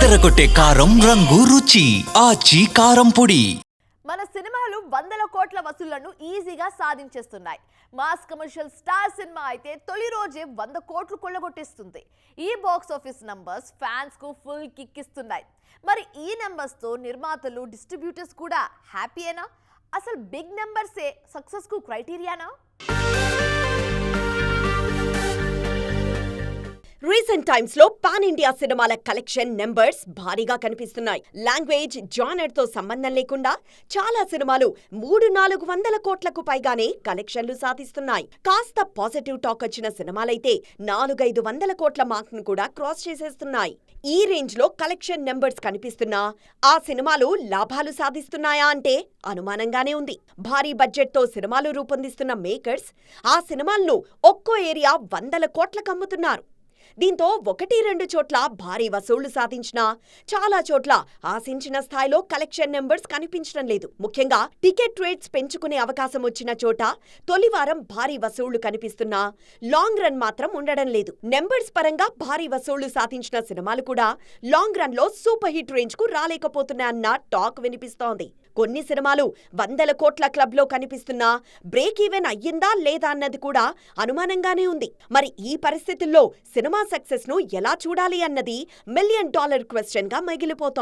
అదరగొట్టే కారం రంగు రుచి ఆచి కారం పొడి. మన సినిమాలు వందల కోట్ల వసూళ్ళను ఈజీగా సాధించేస్తున్నాయి. మాస్ కమర్షియల్ స్టార్ సినిమా అయితే తొలి రోజే వంద కోట్లు కొల్లగొట్టేస్తుంది. ఈ బాక్స్ ఆఫీస్ నంబర్స్ ఫ్యాన్స్కు ఫుల్ కిక్ ఇస్తున్నాయి. మరి ఈ numbers తో నిర్మాతలు డిస్ట్రిబ్యూటర్స్ కూడా హ్యాపీయేనా అసలు బిగ్ నెంబర్సే సక్సెస్కు క్రైటీరియానా రీసెంట్ టైమ్స్లో పాన్ ఇండియా సినిమాల కలెక్షన్ నెంబర్స్ భారీగా కనిపిస్తున్నాయి. లాంగ్వేజ్ జానర్తో సంబంధం లేకుండా చాలా సినిమాలు మూడు నాలుగు వందల కోట్లకు పైగానే కలెక్షన్లు సాధిస్తున్నాయి. కాస్త పాజిటివ్ టాక్ వచ్చిన సినిమాలైతే నాలుగైదు వందల కోట్ల మార్క్ను కూడా క్రాస్ చేసేస్తున్నాయి. ఈ రేంజ్లో కలెక్షన్ నెంబర్స్ కనిపిస్తున్నా ఆ సినిమాలు లాభాలు సాధిస్తున్నాయా అంటే అనుమానంగానే ఉంది. భారీ బడ్జెట్తో సినిమాలు రూపొందిస్తున్న మేకర్స్ ఆ సినిమాలను ఒక్కో ఏరియా వందల కోట్లకు అమ్ముతున్నారు. దీంతో ఒకటి రెండు చోట్ల భారీ వసూళ్ళు సాధించినా చాలా చోట్ల ఆశించిన స్థాయిలో కలెక్షన్ నెంబర్స్ కనిపించడం లేదు. ముఖ్యంగా టికెట్ రేట్స్ పెంచుకునే అవకాశం వచ్చిన చోట తొలివారం భారీ వసూళ్ళు కనిపిస్తున్నా లాంగ్ రన్ మాత్రం ఉండడం లేదు. నెంబర్స్ పరంగా భారీ వసూళ్ళు సాధించిన సినిమాలు కూడా లాంగ్ రన్లో సూపర్ హిట్ రేంజ్కు రాలేకపోతున్నాయన్న టాక్ వినిపిస్తోంది. కొన్ని సినిమాలు వందల కోట్ల క్లబ్లో కనిపిస్తున్నా బ్రేక్ ఈవెన్ అయ్యిందా లేదా అన్నది కూడా అనుమానంగానే ఉంది. మరి ఈ పరిస్థితుల్లో సినిమా సక్సెస్ను ఎలా చూడాలి అన్నది మిలియన్ డాలర్ క్వశ్చన్గా మిగిలిపోతోంది.